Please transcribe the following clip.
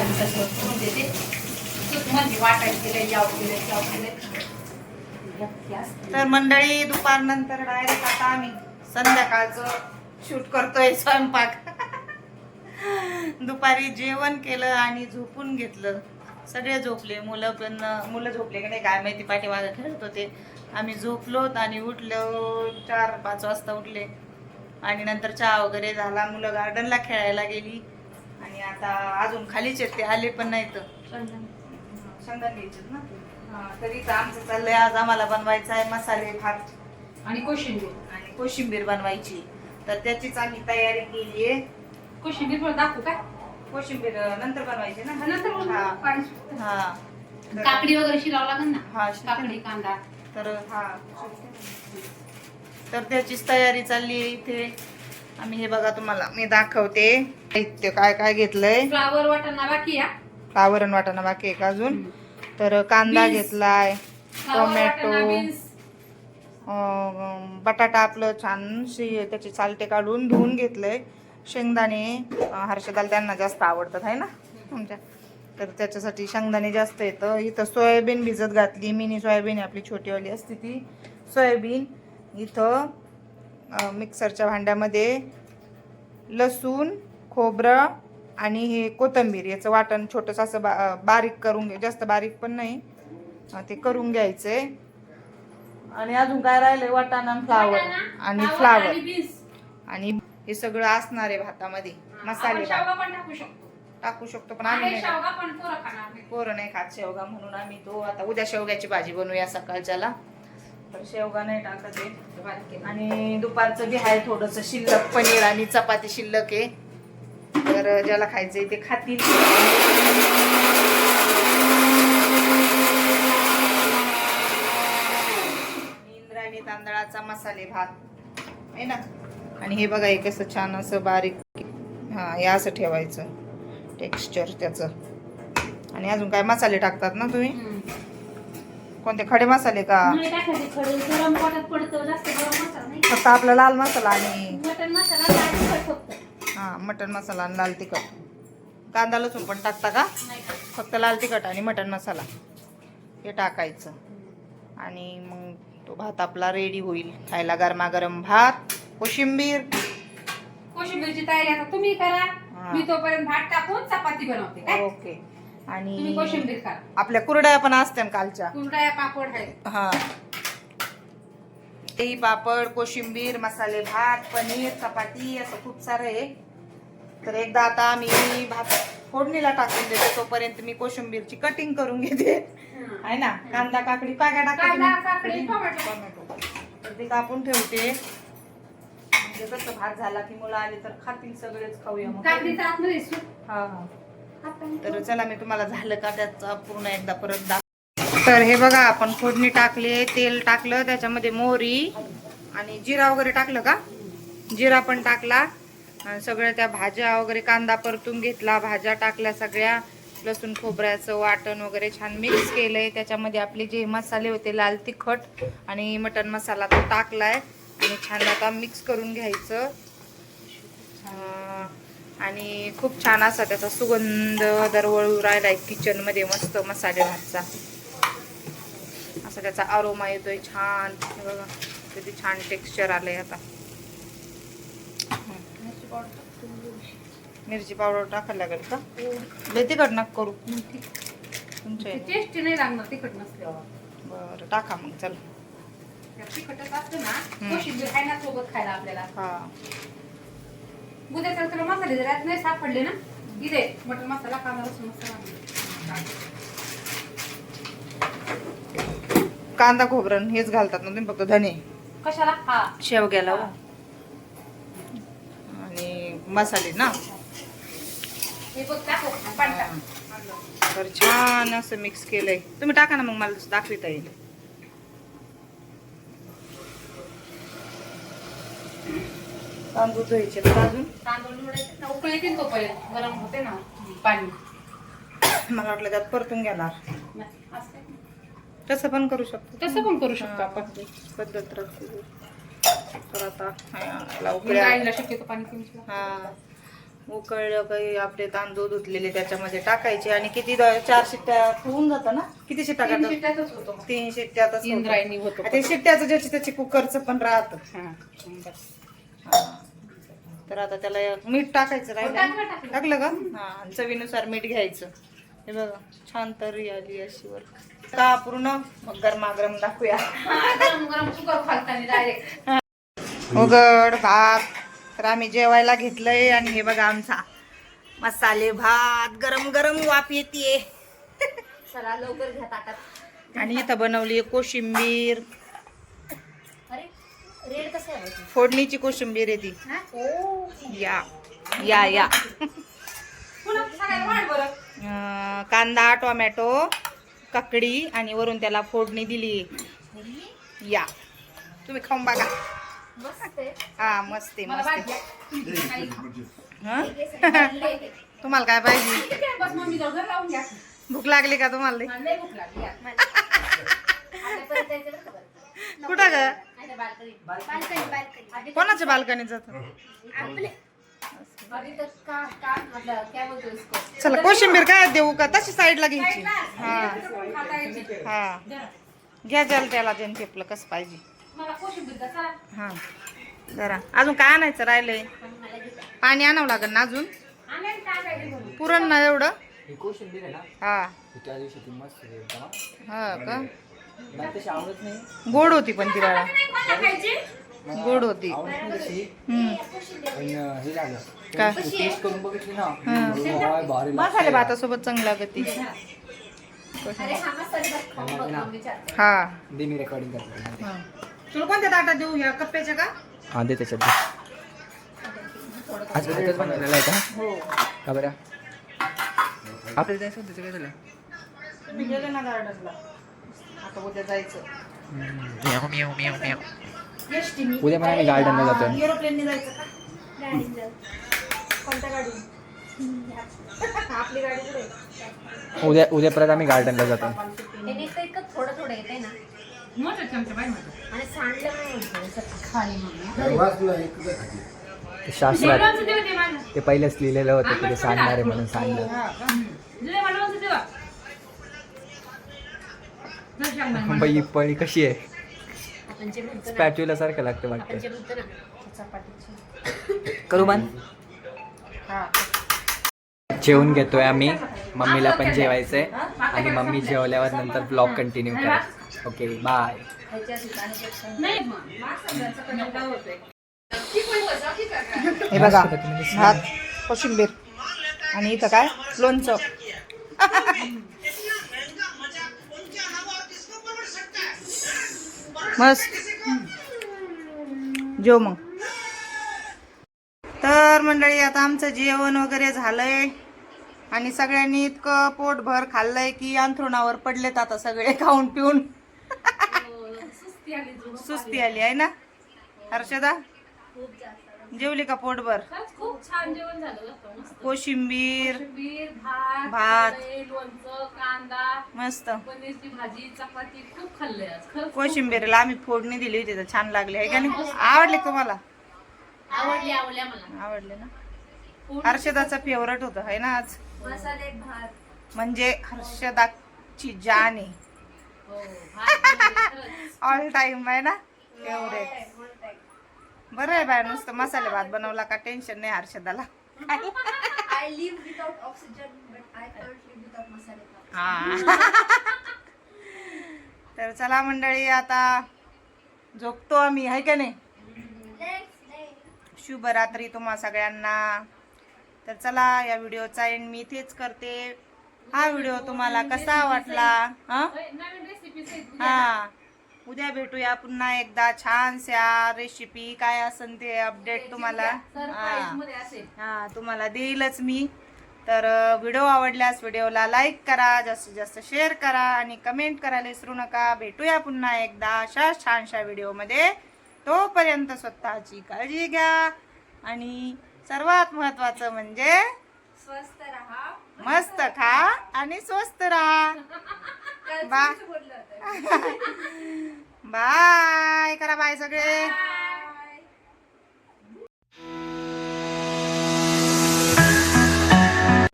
तसं म्हणजे वाटायला केलं याव केलं केलं तर मंडळी दुपारनंतर डायरेक्ट आता आम्ही संध्याकाळचं शूट करतोय स्वयंपाक. दुपारी जेवण केलं आणि झोपून घेतलं. सगळे झोपले. मुलं पण मुलं झोपले की नाही काय माहिती पाठीमागे खेळत होते. आम्ही झोपलोत आणि उठलो चार पाच वाजता उठले. आणि नंतर चहा वगैरे झाला. मुलं गार्डनला खेळायला गेली. आता अजून खालीच आहेत ते आले पण नाही शेंगदाणे. ना? हा, तरी इथं आमचं चाललंय आज आम्हाला बनवायचं आहे मसाले भात. आणि कोशिंबीर. आणि कोशिंबीर बनवायची. तर त्याचीच आम्ही तयारी केली आहे कोशिंबीर पण दाखवू काय कोशिंबीर अं, नंतर बनवायची ना? नंतर. हा. पाणी सुटतं. हा. तर- काकडी वगैरे शिरावं लागेल ना? हा, शिरते. काकडी कांदा. तर हा. तर त्याचीच तयारी चालली आहे इथे. आम्ही हे बघा तुम्हाला मी दाखवते. साहित्य काय काय घेतलंय? फ्लावर वाटाणा बाकी या आवरण वाटाणा बाकी आहे का अजून? तर कांदा. घेतलाय फ्लावर टोमॅटो बटाटा आपलं छान शे त्याचे चालटे काढून धुवून घेतलंय. शेंगदाणे हर्षदाला त्यांना जास्त आवडतात आहे ना? तुमच्या. तर त्याच्यासाठी शेंगदाणे जास्त येतं इथं सोयाबीन भिजत घातली. मिनी सोयाबीन आहे आपली छोटीवाली असते ती. सोयाबीन. इथं मिक्सरच्या भांड्यामध्ये लसूण खोबरं आणि हे कोथिंबीर. याचं वाटण छोटंसं असं बा बारीक करून घे. जास्त बारीक पण नाही. ते करून घ्यायचंय आणि अजून काय राहिलंय? वाटाणा फ्लावर. आणि फ्लावर आणि हे सगळं असणार आहे भातामध्ये. मसाले टाकू शकतो. टाकू शकतो पण आम्ही आहे. पोरं नाही खात शेवगा म्हणून आम्ही तो आता उद्या शेवग्याची भाजी बनवूया सकाळच्याला. तर शेवगा नाही टाकत आहे. बारीक आणि दुपारचं बी आहे थोडस शिल्लक पनीर आणि चपाती शिल्लक आहे. तर ज्याला खायचंय ते खातील. इंद्रायणी तांदळाचा मसाले भात. आहे ना? आणि हे बघा हे कसं छान असं बारीक हा हे असं ठेवायचं. टेक्स्चर त्याचं. आणि अजून काय मसाले टाकतात ना तुम्ही? कोणते खडे मसाले का? नाही टाकायचे खडे गरम पोटात पडतं जास्त गरम मसाला नाही. फक्त आपला लाल मसाला आणि मटन मसाला लाल तिखट फक्त. हा मटन मसाला आणि लाल तिखट. कांदा लसूण पण टाकता का? नाही. फक्त लाल तिखट आणि मटन मसाला. हे टाकायचं. आणि मग तो भात आपला रेडी होईल. खायला गरमागरम भात कोशिंबीर. कोशिंबीरची तयारी आता तुम्ही करा. मी तोपर्यंत भात टाकून चपाती बनवते. काय? ओके. आणि कोशिंबीर आपल्या कुरड्या पण असत्या ना कालच्या. कुरडया पापड आहे हा. पापड कोशिंबीर मसाले भात पनीर चपाती असं खूप सारं आहे. तर एकदा आता आम्ही भात फोडणीला टाकून देते तोपर्यंत मी कोशिंबीरची कटिंग करून घेते. आहे ना? कांदा काकडी काय काय टाकते कांदा, तुम्ही? काकडी, टोमॅटो. ते कापून ठेवते. म्हणजे कसं भात झाला की मुलं आले तर खातील सगळेच खाऊया मग. हा हा. तर चला मी तुम्हाला झालं का त्याचा पूर्ण एकदा परत दाख तर हे बघा आपण फोडणी टाकले तेल टाकलं त्याच्यामध्ये मोहरी आणि जिरा वगैरे टाकलं का? जिरा पण टाकला आणि सगळ्या त्या भाज्या वगैरे कांदा परतून घेतला भाज्या टाकल्या सगळ्या लसूण खोबऱ्याचं वाटण वगैरे छान मिक्स केलंय. त्याच्यामध्ये आपले जे मसाले होते लाल तिखट आणि मटन मसाला तो टाकलाय आणि छान आता मिक्स करून घ्यायचं. आणि खूप छान असा त्याचा सुगंध दरवळू राहिलाय किचनमध्ये मस्त मसाले भातचा. असा त्याचा आरोमा येतोय छान. बघा किती छान टेक्स्चर आलंय आता. मिरची पावडर टाकायला लागेल का? लय तिखट नका करू. तुमच्या. टेस्ट नाही लागणार तिखट नसल्यावर. बरं टाका मग चला. तिखटच असतं ना कोशिंबीर आहे ना सोबत खायला आपल्याला. हा. उद्या तर तुला मसाले जर यात नाही सापडले ना इथे मटन मसाला कांदा लसूण मसाला कांदा खोबरं हेच घालतात ना तुम्ही फक्त धने कशाला? हा. शेवग्याला हो. आणि मसाले ना. हे बघ टाकू पाणी टाक. तर छान असं मिक्स केलंय. तुम्ही टाका ना मग मला दाखविता येईल. तांदूळ धुवायचे अजून? तांदूळ निवडायचे ना उकळी येतील तोपर्यंत. गरम होते ना पाणी. मला वाटलं त्यात परतून घेणार. तसं पण करू शकतो. तसं पण करू शकतो आपण. पद्धत राखली तर आता उकळ्या शक्यतो पाणी हा. उकळलं काही आपले तांदूळ धुतलेले त्याच्यामध्ये टाकायचे आणि किती चार शिट्ट्या होऊन जातं ना? किती शिट्ट्या तीन शिट्ट्यातच होतो. ते शिट्ट्याचं ज्याची त्याची कुकरचं पण राहतं. तर आता त्याला मीठ टाकायचं राहिलं टाकलं. टाकलं. का? हा आणि चवीनुसार मीठ घ्यायचं. हे बघा छान तरी आली अशी वर. का पूर्ण मग गरमागरम दाखवूया. हा, गरम गरम कुकर खालताना डायरेक्ट उघड भात. तर आम्ही जेवायला घेतलंय आणि हे बघा आमचा मसाले भात. गरम गरम वाफ येते चला लवकर घ्या ताटात. आणि इथं बनवली कोशिंबीर. फोडणीची कोशिंबीर आहे ती. या या या. कांदा टोमॅटो ककडी आणि वरून त्याला फोडणी दिली. या. तुम्ही खाऊन बघा. हा मस्त तुम्हाला काय पाहिजे? भूक लागली का तुम्हाला? कुठं ग? आता बाल्कनी. बाल्कनी. बाल्कनी कोणाच्या बाल्कनीत जात? आपले अभी तक का का मतलब क्या बोलते हो इसको? चला कोशिंबीर काय देऊ का? तशी साईडला घ्यायची. हा. हा. घ्या ज्याला त्याला जेन ठेपलं कसं पाहिजे. मला कोशिंबीर द्या, चला. हा. जरा. अजून काय आणायचं राहिलंय? पण आणावं लागेल ना अजून? पुरण ना एवढं? ही कोशिंबीर आहे ना? हा. ती त्या दिवशी ती मस्त होती एकदम हा का? मला तशी आवडत नाही. गोड होती पण ती बाळा नाही कोणाला खायची? मला गोड होती. मसाले भातासोबत चांगली लागत. ती अरे हा हा. हा. तुला कोणत्या ताटात देऊ? या कप्प्याच्या का? हा दे त्याच्यात दे. आज एकच बनवलेला आहे का? हो. का बरं? आपल्याला जायचं होतं काय झालं? मी गेले ना गार्डनला. आता उद्या जायचं. उद्या पण आम्ही गार्डनला जातोय एरोप्लेनने जायचं का गाडीत जाऊ. कोणत्या गाडी आपली गाडी कुठे आहे? उद्या उद्या परत आम्ही गार्डनला जातो हे नुसतं इतकं थोडं थोडं येते ना मोठं चमचा बाई माझं. आणि सांडलं नाही म्हणतो असं. खाली मम्मी. ते शास्त्रात. ते पहिलेच लिहिलेलं होतं की ते सांडणार आहे म्हणून सांडलं हा का? दिले मला वरचं देवा. बाई पळी कशी आहे? आपण जे म्हणतो ना स्पॅच्युला सारखं लागतं वाटतं. जे म्हणतो ना चपातीची. करू मान हा. जेवून घेतोय आम्ही. मम्मीला पण जेवायचंय. आणि मम्मी जेवल्यावर नंतर ब्लॉग कंटिन्यू करा. Okay bye. हे बघा भात कोशिंबीर. आणि इथं काय? लोणचं. मस्त. जेव मग. तर मंडळी आता आमचं जेवण वगैरे झालंय. आणि सगळ्यांनी इतकं पोटभर खाल्लंय की अंथरुणावर पडलेत आता सगळे खाऊन पिऊन. सुस्ती आली झोप. सुस्ती आली आहे ना? हर्षदा? खूप जास्त. जेवली का पोटभर? खरंच खूप छान जेवण झालं मस्त. कोशिंबीर कोशिंबीर, भात भात. वडे, लोणचं कांदा मस्त. पनीरची भाजी चपाती खूप खाल्लंय आज. खरंच कोशिंबीरला आम्ही फोडणी दिली होती तर छान लागली. आहे का नाही? आवडले का तुम्हाला? आवडली आवडल्या मला. आवडले ना? हर्षदाचा फेवरेट होतं आहे ना आज? मसाले भात. म्हणजे हर्षदाची जान. आहे हो भात खरंच. ऑल टाइम आहे ना? फेवरेट बरं आहे बाय नुसतं मसाले भात बनवला का टेन्शन नाही हर्षदाला. हा. तर चला मंडळी आता झोपतो आम्ही आहे का नाही? शुभरात्री तुम्हा सगळ्यांना. तर चला या व्हिडिओचा एंड मी इथेच करते. हा व्हिडिओ तुम्हाला कसा वाटला? हा? हा. उद्या भेटूया पुन्हा एकदा. छानशा रेसिपी काय असन ते अपडेट तुम्हाला. हा हा तुम्हाला देईलच मी. तर व्हिडिओ आवडल्यास व्हिडिओला लाईक करा जास्तीत जास्त शेअर करा आणि कमेंट करायला विसरू नका. भेटूया पुन्हा एकदा अशा छानशा व्हिडिओमध्ये तोपर्यंत स्वतःची काळजी घ्या आणि सर्वात महत्वाचं म्हणजे स्वस्त रहा. मस्त खा आणि स्वस्त राहा. बाय. करा बाय सगळे.